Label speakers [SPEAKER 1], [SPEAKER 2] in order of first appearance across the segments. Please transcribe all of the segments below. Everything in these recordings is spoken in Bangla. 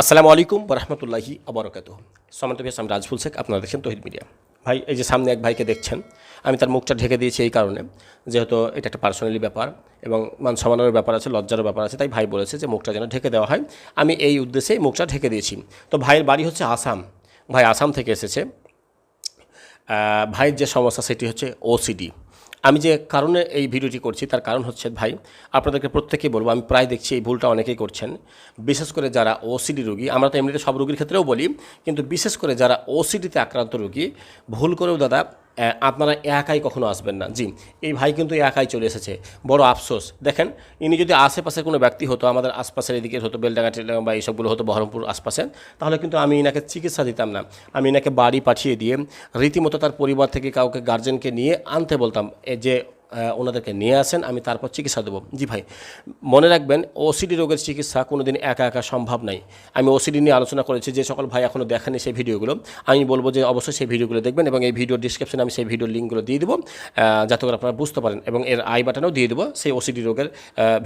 [SPEAKER 1] আসসালামু আলাইকুম রহমতুল্লাহি আবরকাত সমান্ত ভাই আমি রাজফুল শেখ, আপনারা দেখছেন তহিদ মিডিয়া। ভাই, এই যে সামনে এক ভাইকে দেখছেন, আমি তার মুখটা ঢেকে দিয়েছি এই কারণে, যেহেতু এটা একটা পার্সোনালি ব্যাপার এবং মান সম্মানের ব্যাপার আছে, লজ্জারও ব্যাপার আছে, তাই ভাই বলেছে যে মুখটা যেন ঢেকে দেওয়া হয়। আমি এই উদ্দেশ্যে মুখটা ঢেকে দিয়েছি। তো ভাইয়ের বাড়ি হচ্ছে আসাম। ভাই আসাম থেকে এসেছে। ভাইয়ের যে সমস্যা সেটি হচ্ছে ওসিডি আমি যে কারণে এই ভিডিওটি করছি, তার কারণ হচ্ছে ভাই, আপনাদেরকে প্রত্যেকেই বলব, আমি প্রায় দেখছি এই ভুলটা অনেকেই করছেন। বিশেষ করে যারা ওসিডি রোগী, আমরা তো এমনিতে সব রোগীর ক্ষেত্রেও বলি, কিন্তু বিশেষ করে যারা ওসিডিতে আক্রান্ত রোগী, ভুল করেও দাদা আপনারা একাই কখনো আসবেন না। জি, এই ভাই কিন্তু একাই চলে এসেছে। বড় আফসোস। দেখেন, ইনি যদি আশেপাশের কোনো ব্যক্তি হতো, আমাদের আশপাশের এদিকে হতো, বেলডাঙ্গা বা এইসবগুলো হতো, বহরমপুর আশপাশে, তাহলে কিন্তু আমি এনাকে চিকিৎসা দিতাম না। আমি এনাকে বাড়ি পাঠিয়ে দিয়ে, রীতিমতো তার পরিবার থেকে কাউকে গার্জেনকে নিয়ে আনতে বলতাম যে ওনাদেরকে নিয়ে আসেন, আমি তারপর চিকিৎসা দেবো। জি ভাই, মনে রাখবেন ওসিডি রোগের চিকিৎসা কোনো দিন একা একা সম্ভব নাই। আমি ওসিডি নিয়ে আলোচনা করেছি, যে সকল ভাই এখনও দেখেনি সেই ভিডিওগুলো, আমি বলব যে অবশ্যই সেই ভিডিওগুলো দেখবেন এবং এই ভিডিও ডিসক্রিপশনে আমি সেই ভিডিওর লিঙ্কগুলো দিয়ে দেবো যাতে করে আপনারা বুঝতে পারেন এবং এর আই বাটনেও দিয়ে দেবো সেই ওসিডি রোগের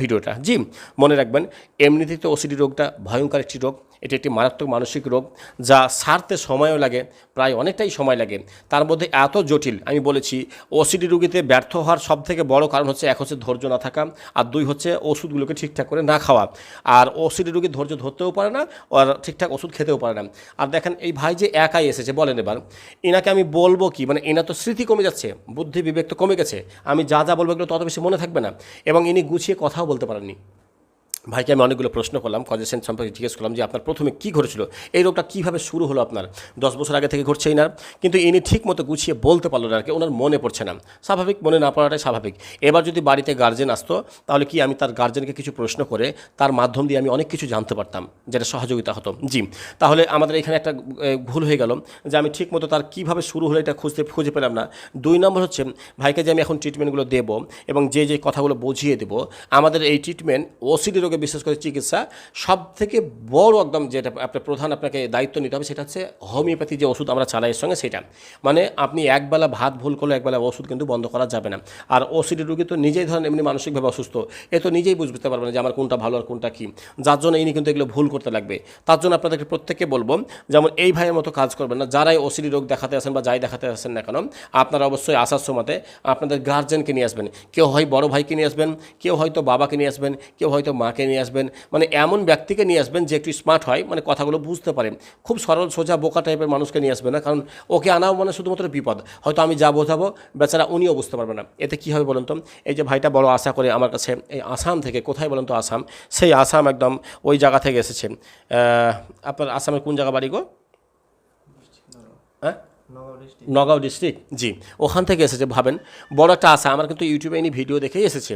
[SPEAKER 1] ভিডিওটা। জি, মনে রাখবেন, এমনিতেই তো ওসিডি রোগটা ভয়ঙ্কর একটি রোগ। এটি একটি মারাত্মক মানসিক রোগ যা সারতে সময়ও লাগে, প্রায় অনেকটাই সময় লাগে। তার মধ্যে এত জটিল, আমি বলেছি ওসিডি রুগীতে ব্যর্থ হওয়ার সব থেকে বড় কারণ হচ্ছে এক হচ্ছে ধৈর্য না থাকা, আর দুই হচ্ছে ওষুধগুলোকে ঠিকঠাক করে না খাওয়া। আর ওসিডি রোগী ধৈর্য ধরতেও পারে না, আর ঠিকঠাক ওষুধ খেতেও পারে না। আর দেখেন, এই ভাই যে একাই এসেছে, বলেন এবার, এনাকে আমি বলব কি মানে এনার তো স্মৃতি কমে যাচ্ছে, বুদ্ধি বিবেক তো কমে গেছে, আমি যা যা বলব এগুলো তত বেশি মনে থাকবে না, এবং ইনি গুছিয়ে কথাও বলতে পারেননি। ভাইকে আমি অনেকগুলো প্রশ্ন করলাম কজেশন সম্পর্কে জিজ্ঞেস করলাম যে আপনার প্রথমে কী ঘটেছিল, এই রোগটা কীভাবে শুরু হলো আপনার? দশ বছর আগে থেকে ঘটছেই না, কিন্তু ইনি ঠিক মতো গুছিয়ে বলতে পারল না আর কি, ওনার মনে পড়ছে না। স্বাভাবিক, মনে না পড়াটাই স্বাভাবিক। এবার যদি বাড়িতে গার্জেন আসতো, তাহলে কি আমি তার গার্জেনকে কিছু প্রশ্ন করে তার মাধ্যম দিয়ে আমি অনেক কিছু জানতে পারতাম, যেটা সহযোগিতা হতো। জি, তাহলে আমাদের এখানে একটা ভুল হয়ে গেল যে আমি ঠিক মতো তার কীভাবে শুরু হলো এটা খুঁজতে, খুঁজে পেলাম না। দুই নম্বর হচ্ছে, ভাইকে যে আমি এখন ট্রিটমেন্টগুলো দেবো এবং যে যে কথাগুলো বুঝিয়ে দেবো, আমাদের এই ট্রিটমেন্ট ওসিডি রোগে বিশেষ করে চিকিৎসা সব থেকে বড় একদম যেটা আপনার প্রধান আপনাকে দায়িত্ব নিতে হবে সেটা হচ্ছে হোমিওপ্যাথি যে ওষুধ আমরা চালাই সঙ্গে সেটা। মানে আপনি একবেলা ভাত ভুল করলে একবেলা ওষুধ কিন্তু বন্ধ করা যাবে না। আর ওসিডি রোগী তো নিজেই ধরেন এমনি মানসিকভাবে অসুস্থ, এ তো নিজেই বুঝতে পারবে না যে আমার কোনটা ভালো আর কোনটা কী। যার জন্য ইনি কিন্তু এগুলো ভুল করতে লাগবে। তার জন্য আপনাদেরকে প্রত্যেককে বলব, যেমন এই ভাইয়ের মতো কাজ করবেন না। যারাই ওসিডি রোগ দেখাতে আসেন বা যাই দেখাতে আসেন না কেন, আপনারা অবশ্যই আসার সময়তে আপনাদের গার্জেনকে নিয়ে আসবেন। কেউ হয় বড় ভাইকে নিয়ে আসবেন, কেউ হয়তো বাবাকে নিয়ে আসবেন, কেউ হয়তো মাকে নিয়ে আসবেন মানে এমন ব্যক্তিকে নিয়ে আসবেন যে একটু স্মার্ট হয় মানে কথাগুলো বুঝতে পারে। খুব সরল, সোজা, বোকা টাইপের মানুষকে নিয়ে আসবেন না, কারণ ওকে আনাও মানে শুধুমাত্র বিপদ। হয়তো আমি যা বোঝাবো, বেচারা উনিও বুঝতে পারবে না। এতে কী হবে বলুন তো? এই যে ভাইটা বড় আশা করে আমার কাছে এই আসাম থেকে, কোথায় বলুন তো আসাম? সেই আসাম একদম ওই জায়গা থেকে এসেছে। আপনার আসামের কোন জায়গা বাড়ি গো? হ্যাঁ? নগাঁও ডিস্ট্রিক্ট জি, ওখান থেকে এসেছে, ভাবেন। বড় একটা আশা, আমার কিন্তু ইউটিউবে ইনি ভিডিও দেখেই এসেছে।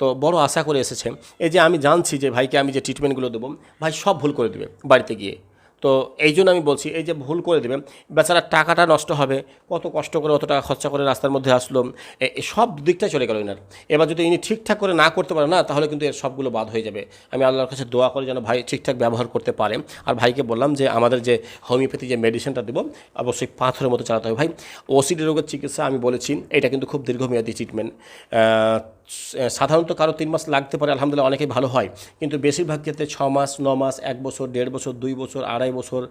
[SPEAKER 1] তো বড় আশা করে এসেছে। এই যে আমি জানছি যে ভাইকে আমি যে ট্রিটমেন্টগুলো দেবো, ভাই সব ভুল করে দেবে বাড়িতে গিয়ে। তো এই জন্য আমি বলছি, এই যে ভুল করে দেবে বেচারা টাকাটা নষ্ট হবে, কত কষ্ট করে অত টাকা খরচা করে রাস্তার মধ্যে আসলো সব দিকটা চলে গেল এনার এবার যদি ইনি ঠিকঠাক করে না করতে পারে না, তাহলে কিন্তু এর সবগুলো বাদ হয়ে যাবে। আমি আল্লাহর কাছে দোয়া করে যেন ভাই ঠিকঠাক ব্যবহার করতে পারে। আর ভাইকে বললাম যে, আমাদের যে হোমিওপ্যাথি যে মেডিসিনটা দেবো, অবশ্যই পাথরের মতো চালাতে হবে। ভাই, ওসিডি রোগের চিকিৎসা আমি বলেছি, এটা কিন্তু খুব দীর্ঘমেয়াদী ট্রিটমেন্ট সাধারণত কারও তিন মাস লাগতে পারে, আলহামদুলিল্লাহ অনেকেই ভালো হয়। কিন্তু বেশিরভাগ ক্ষেত্রে ছ মাস, ন মাস, এক বছর, দেড় বছর, দুই বছর, আড়াই বছর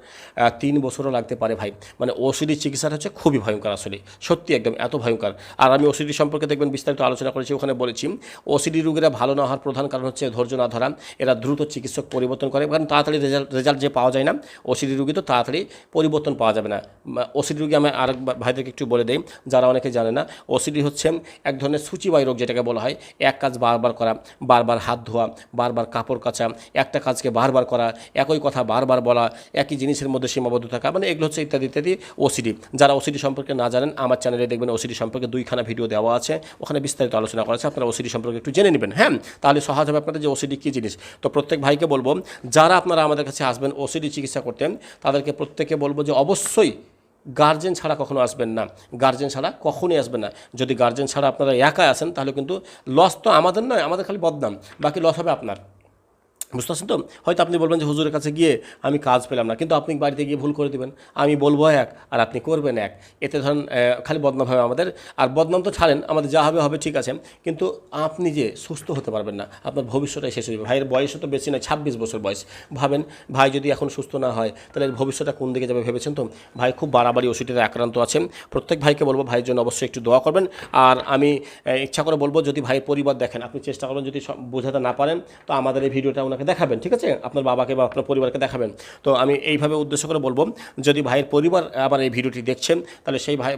[SPEAKER 1] তিন বছরও লাগতে পারে ভাই। মানে ওসিডি চিকিৎসাটা হচ্ছে খুবই ভয়ঙ্কর আসলে, সত্যি একদম এত ভয়ঙ্কর। আর আমি ওসিডি সম্পর্কে দেখবেন, বিস্তারিত আলোচনা করেছি, ওখানে বলেছি ওসিডি রোগীরা ভালো না হওয়ার প্রধান কারণ হচ্ছে ধৈর্য না ধরা, এরা দ্রুত চিকিৎসক পরিবর্তন করে, কারণ তাড়াতাড়ি রেজাল্ট রেজাল্ট যে পাওয়া যায় না ওসিডি রোগী তো তাড়াতাড়ি পরিবর্তন পাওয়া যাবে না। ওসিডি রোগী আমি আরেক ভাইদেরকে একটু বলে দেই, যারা অনেকে জানে না ওসিডি হচ্ছে এক ধরনের সূচিবায়ু রোগ যেটাকে বলা হয়। এক কাজ বারবার করা, বারবার হাত ধোয়া, বারবার কাপড় কাচা, একটা কাজকে বারবার করা, একই কথা বারবার বলা, একই জিনিসের মধ্যে সীমাবদ্ধ থাকা মানে এগুলো হচ্ছে ইত্যাদি ইত্যাদি ওসিডি যারা ওসিডি সম্পর্কে না জানেন, আমার চ্যানেলে দেখবেন ওসিডি সম্পর্কে দুইখানা ভিডিও দেওয়া আছে, ওখানে বিস্তারিত আলোচনা করা আছে, আপনারা ওসিডি সম্পর্কে একটু জেনে নেবেন হ্যাঁ? তাহলে সহজ হবে আপনাদের যে ওসিডি কী জিনিস। তো প্রত্যেক ভাইকে বলব, যারা আপনারা আমাদের কাছে আসবেন ওসিডি চিকিৎসা করতেন তাদেরকে প্রত্যেকে বলব যে অবশ্যই গার্জেন ছাড়া কখনো আসবেন না। গার্জেন ছাড়া কখনোই আসবেন না। যদি গার্জেন ছাড়া আপনারা একা আসেন তাহলে কিন্তু লস তো আমাদের নয়, আমাদের খালি বদনাম। বাকি লস হবে আপনার। বুঝতে পারছেন তো? হয়তো আপনি বলবেন যে, হুজুরের কাছে গিয়ে আমি কাজ পেলাম না। কিন্তু আপনি বাড়িতে গিয়ে ভুল করে দেবেন। আমি বলব এক, আর আপনি করবেন এক। এতে ধরেন খালি বদনাম হবে আমাদের। আর বদনাম তো ছাড়েন, আমাদের যা হবে হবে ঠিক আছে। কিন্তু আপনি যে সুস্থ হতে পারবেন না, আপনার ভবিষ্যৎটাই শেষ হয়ে যাবে। ভাইয়ের বয়সও তো বেশি নয়, ছাব্বিশ বছর বয়স। ভাবেন, ভাই যদি এখন সুস্থ না হয়, তাহলে ভবিষ্যৎটা কোন দিকে যাবে ভেবেছেন তো? ভাই খুব বাড়াবাড়ি ওষুধের আক্রান্ত আছেন। প্রত্যেক ভাইকে বলব, ভাইয়ের জন্য অবশ্যই একটু দোয়া করবেন। আর আমি ইচ্ছা করে বলব, যদি ভাইয়ের পরিবার দেখেন, আপনি চেষ্টা করবেন যদি বোঝাতে না পারেন, তো আমাদের এই ভিডিওটা ওনাকে দেখাবেন, ঠিক আছে? আপনার বাবাকে বা আপনার পরিবারকে দেখাবেন। তো আমি এইভাবে উদ্দেশ্য করে বলব, যদি ভাইয়ের পরিবার আবার এই ভিডিওটি দেখছেন, তাহলে সেই ভাই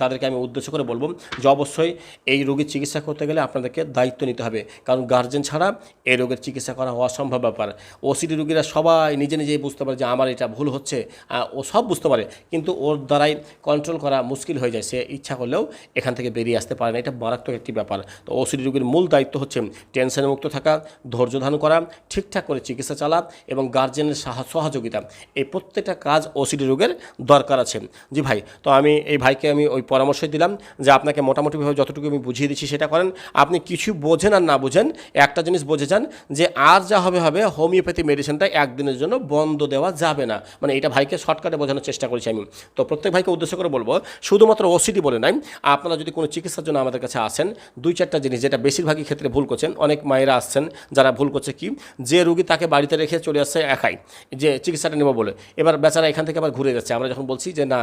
[SPEAKER 1] তাদেরকে আমি উদ্দেশ্য করে বলব যে অবশ্যই এই রোগীর চিকিৎসা করতে গেলে আপনাদেরকে দায়িত্ব নিতে হবে। কারণ গার্জেন ছাড়া এই রোগের চিকিৎসা করা অসম্ভব ব্যাপার। ওসিডি রোগীরা সবাই নিজে নিজেই বুঝতে পারে যে আমার এটা ভুল হচ্ছে। ও সব বুঝতে পারে, কিন্তু ওর দ্বারাই কন্ট্রোল করা মুশকিল হয়ে যায়। সে ইচ্ছা করলেও এখান থেকে বেরিয়ে আসতে পারে না। এটা মারাত্মক একটি ব্যাপার। তো ওসিডি রোগীর মূল দায়িত্ব হচ্ছে টেনশনে মুক্ত থাকা, ধৈর্য ধারণ করা ঠিকঠাক করে চিকিৎসা চালা এবং গার্জেনের সাহা- সহযোগিতা। এই প্রত্যেকটা কাজ ওসিডি রোগের দরকার আছে। জি ভাই, তো আমি এই ভাইকে আমি ওই পরামর্শ দিলাম যে আপনাকে মোটামুটিভাবে যতটুকু আমি বুঝিয়ে দিচ্ছি সেটা করেন। আপনি কিছু বোঝেন আর না বোঝেন, একটা জিনিস বুঝে যান যে আর যা হবে হবে হোমিওপ্যাথি মেডিসিনটা একদিনের জন্য বন্ধ দেওয়া যাবে না। মানে এটা ভাইকে শর্টকাটে বোঝানোর চেষ্টা করেছি আমি। তো প্রত্যেক ভাইকে উদ্দেশ্য করে বলব, শুধুমাত্র ওসিডি বলে নাই, আপনারা যদি কোনো চিকিৎসার জন্য আমাদের কাছে আসেন, দুই চারটা জিনিস যেটা বেশিরভাগই ক্ষেত্রে ভুল করছেন, অনেক মায়েরা আসছেন, যারা ভুল করছে কি? যে রুগী তাকে বাড়িতে রেখে চলে আসছে একাই, যে চিকিৎসাটা নেব বলে। এবার বেচারা এখান থেকে আবার ঘুরে যাচ্ছে। আমরা যখন বলছি যে, না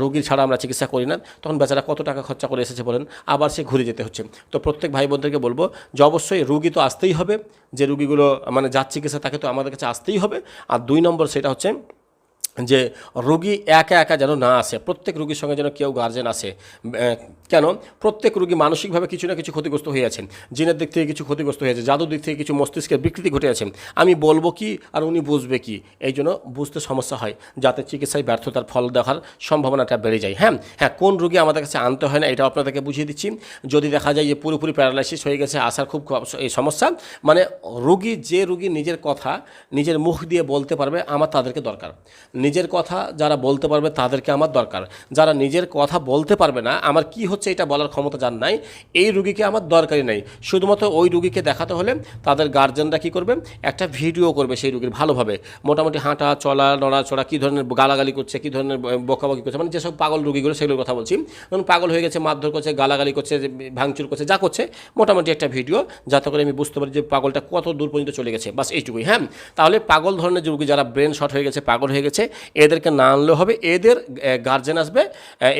[SPEAKER 1] রুগী রুগীর ছাড়া আমরা চিকিৎসা করি না। তখন বেচারা কত টাকা খরচা করে এসেছে বলেন, আবার সে ঘুরে যেতে হচ্ছে। তো প্রত্যেক ভাই বোনদেরকে বলব যে, অবশ্যই রুগী তো আসতেই হবে। যে রুগীগুলো মানে যার চিকিৎসা তাকে তো আমাদের কাছে আসতেই হবে। আর দুই নম্বর সেটা হচ্ছে যে রুগী একা একা যেন না আসে, প্রত্যেক রুগীর সঙ্গে যেন কেউ গার্জেন আসে কেন? প্রত্যেক রুগী মানসিকভাবে কিছু না কিছু ক্ষতিগ্রস্ত হয়ে আছেন। জিনের দিক থেকে কিছু ক্ষতিগ্রস্ত হয়েছে জাদুর দিক থেকে কিছু মস্তিষ্কের বিকৃতি ঘটে আছে। আমি বলব কি আর উনি বুঝবে কি? এই জন্য বুঝতে সমস্যা হয়, যাতে চিকিৎসায় ব্যর্থতার ফল দেখার সম্ভাবনাটা বেড়ে যায়। হ্যাঁ হ্যাঁ কোন রুগী আমাদের কাছে আনতে হয় না, এটাও আপনাদেরকে বুঝিয়ে দিচ্ছি। যদি দেখা যায় যে পুরোপুরি প্যারালাইসিস হয়ে গেছে, আসার খুব এই সমস্যা মানে রুগী যে রোগী নিজের কথা, নিজের মুখ দিয়ে বলতে পারবে, আমার তাদেরকে দরকার। নিজের কথা যারা বলতে পারবে তাদেরকে আমার দরকার। যারা নিজের কথা বলতে পারবে না, আমার কি হচ্ছে এটা বলার ক্ষমতা যার নাই, এই রুগীকে আমার দরকারই নাই। শুধুমাত্র ওই রুগীকে দেখাতে হলে তাদের গার্জেনরা কি করবে? একটা ভিডিও করবে সেই রুগীর ভালোভাবে। মোটামুটি হাঁটা, চলা, নড়াচড়া, কী ধরনের গালাগালি করছে, কী ধরনের বকাবকি করছে মানে যেসব পাগল রুগীগুলো সেগুলোর কথা বলছি। ধরুন পাগল হয়ে গেছে, মারধর করছে, গালাগালি করছে, ভাঙচুর করছে, যা করছে, মোটামুটি একটা ভিডিও যাতে করে আমি বুঝতে পারি যে পাগলটা কত দূর পর্যন্ত চলে গেছে। বাস এইটুকুই হ্যাঁ? তাহলে পাগল ধরনের রুগী যারা ব্রেন শর্ট হয়ে গেছে, পাগল হয়ে গেছে এদেরকে না আনলেও হবে, এদের গার্জেন আসবে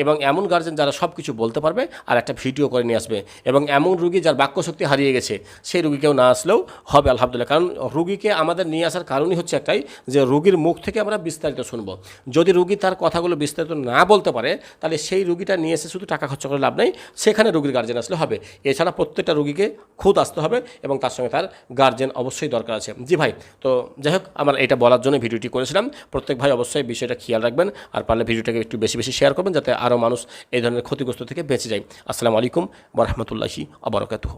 [SPEAKER 1] এবং এমন গার্জেন যারা সব কিছু বলতে পারবে আর একটা ভিডিও করে নিয়ে আসবে। এবং এমন রুগী যার বাক্যশক্তি হারিয়ে গেছে, সেই রুগীকেও না আসলেও হবে, আলহামদুলিল্লাহ। কারণ রুগীকে আমাদের নিয়ে আসার কারণই হচ্ছে একটাই যে রুগীর মুখ থেকে আমরা বিস্তারিত শুনব। যদি রুগী তার কথাগুলো বিস্তারিত না বলতে পারে, তাহলে সেই রুগীটা নিয়ে এসে শুধু টাকা খরচা করে লাভ নেই, সেখানে রুগীর গার্জেন আসলে হবে। এছাড়া প্রত্যেকটা রুগীকে খুদ আসতে হবে এবং তার সঙ্গে তার গার্জেন অবশ্যই দরকার আছে। জি ভাই, তো যাই হোক, আমার এটা বলার জন্য ভিডিওটি করেছিলাম। প্রত্যেক ভাই অবশ্যই বিষয়টা খেয়াল রাখবেন আর পারলে ভিডিওটাকে একটু বেশি বেশি শেয়ার করবেন যাতে আরও মানুষ এই ধরনের ক্ষতিগ্রস্ত থেকে বেঁচে যায়। আসসালামু আলাইকুম বরহমতুল্লাহি আবরকাতুহ